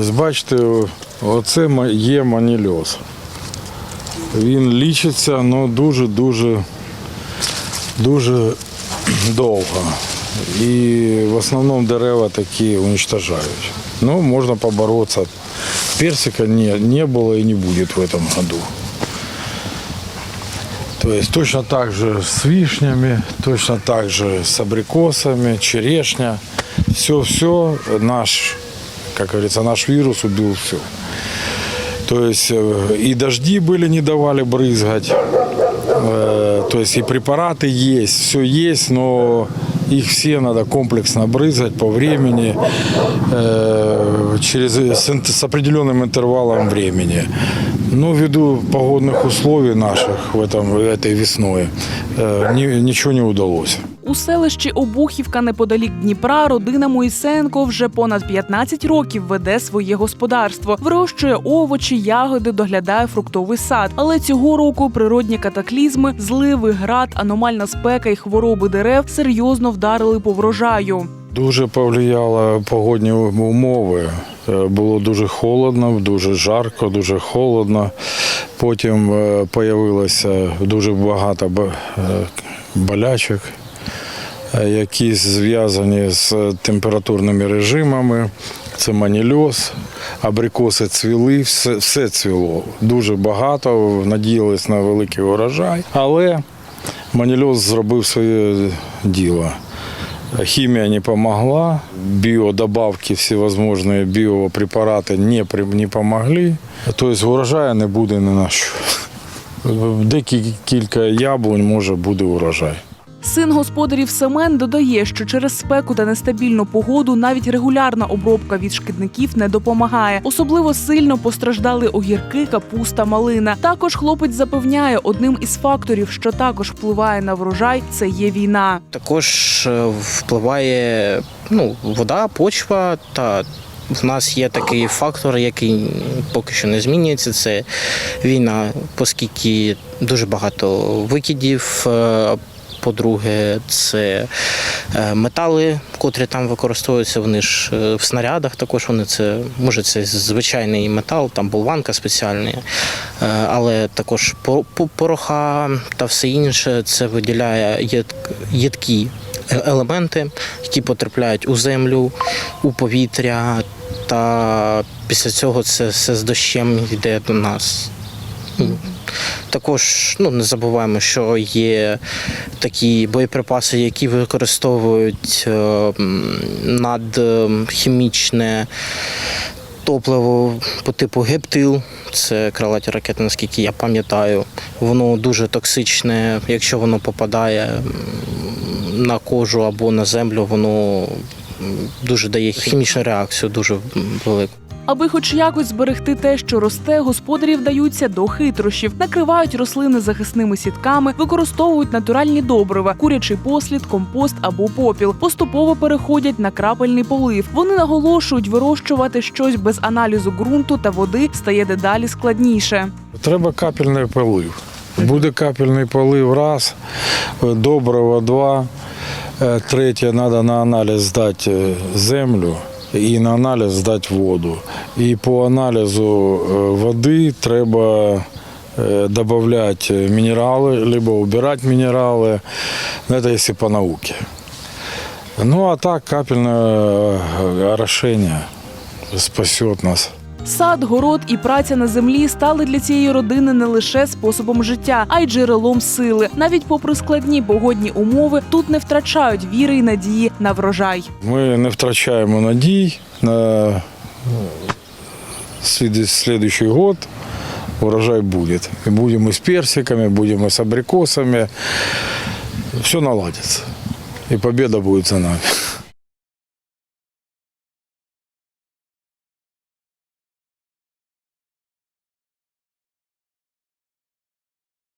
Ось бачите, оце є манільоз. Він лічиться ну, дуже-дуже дуже довго. І в основному дерева такі уничтожають. Ну, можна поборотися. Персика не, не было и не будет в этом году. То есть точно так же с вишнями, точно так же с абрикосами, черешня. Все-все наш, как говорится, наш вирус убил все. То есть э, и дожди были, не давали брызгать. Э, То есть и препараты есть, все есть, но их все надо комплексно брызгать по времени, э, через, с, ин- с определенным интервалом времени. Но ввиду погодных условий наших в этом, этой весной э, ни- ничего не удалось. У селищі Обухівка неподалік Дніпра родина Моїсенко вже понад 15 років веде своє господарство, вирощує овочі, ягоди, доглядає фруктовий сад. Але цього року природні катаклізми, зливи, град, аномальна спека і хвороби дерев серйозно вдарили по врожаю. Дуже повлияло погодні умови. Е, Було дуже холодно, дуже жарко, дуже холодно. Потім е, появилося дуже багато е, болячок, е, які зв'язані з температурними режимами. Це манільоз, абрикоси цвіли, все, все цвіло. Дуже багато, надіялись на великий урожай. Але манільоз зробив своє діло. Химия не помогла, биодобавки, всевозможные биопрепараты не, не помогли. То есть урожаю не буде ні на що. Декілька яблунь може буде урожай. Син господарів Семен додає, що через спеку та нестабільну погоду навіть регулярна обробка від шкідників не допомагає. Особливо сильно постраждали огірки, капуста, малина. Також хлопець запевняє, одним із факторів, що також впливає на врожай, це є війна. Також е, впливає ну, вода, почва та. В нас є такий фактор, який поки що не змінюється. Це війна, оскільки дуже багато викидів. По-друге, це е, метали, котрі там використовуються. Вони ж е, в снарядах. Також вони це може це звичайний метал, там болванка спеціальна, е, але також по- по- пороха та все інше це виділяє їд- їдкі елементи, які потрапляють у землю, у повітря, та після цього це все з дощем йде до нас. Також ну, не забуваємо, що є такі боєприпаси, які використовують е, надхімічне топливо по типу гептил. Це крилаті ракети, наскільки я пам'ятаю. Воно дуже токсичне. Якщо воно попадає на кожу або на землю, воно дуже дає хімічну реакцію, дуже велику. Аби хоч якось зберегти те, що росте, господарі вдаються до хитрощів, накривають рослини захисними сітками, використовують натуральні добрива, курячий послід, компост або попіл. Поступово переходять на крапельний полив. Вони наголошують, вирощувати щось без аналізу ґрунту та води стає дедалі складніше. Треба капельний полив. Буде капельний полив раз, доброго два. Е, Третє, треба на аналіз здати е, землю і на аналіз здати воду. І по аналізу е, води треба додати мінерали, либо убирати мінерали. Ну, Це якщо по науці. Ну а так капельне е, орошення спасет нас. Сад, город і праця на землі стали для цієї родини не лише способом життя, а й джерелом сили. Навіть попри складні погодні умови, тут не втрачають віри й надії на врожай. Ми не втрачаємо надій на слідуючий год. Урожай будет. И будем и с персиками, будем и с абрикосами. Все наладится. И победа будет за нами.